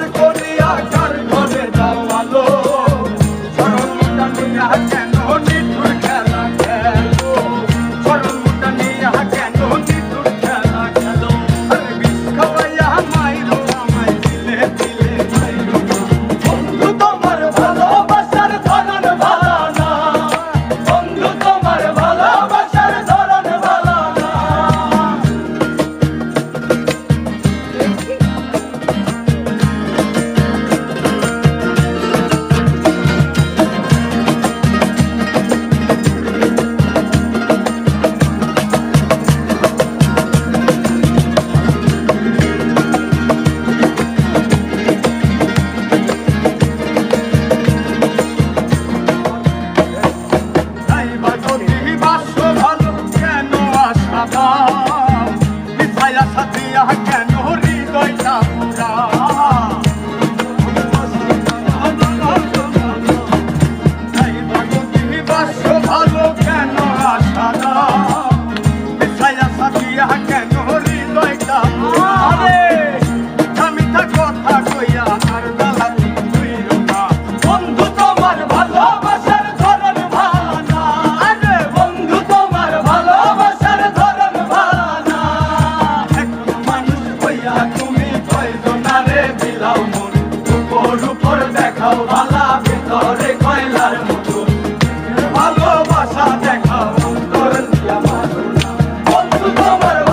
America. দিয়া তুমি তৈজনারে বিলাও মন। উপর উপর দেখাও ভালো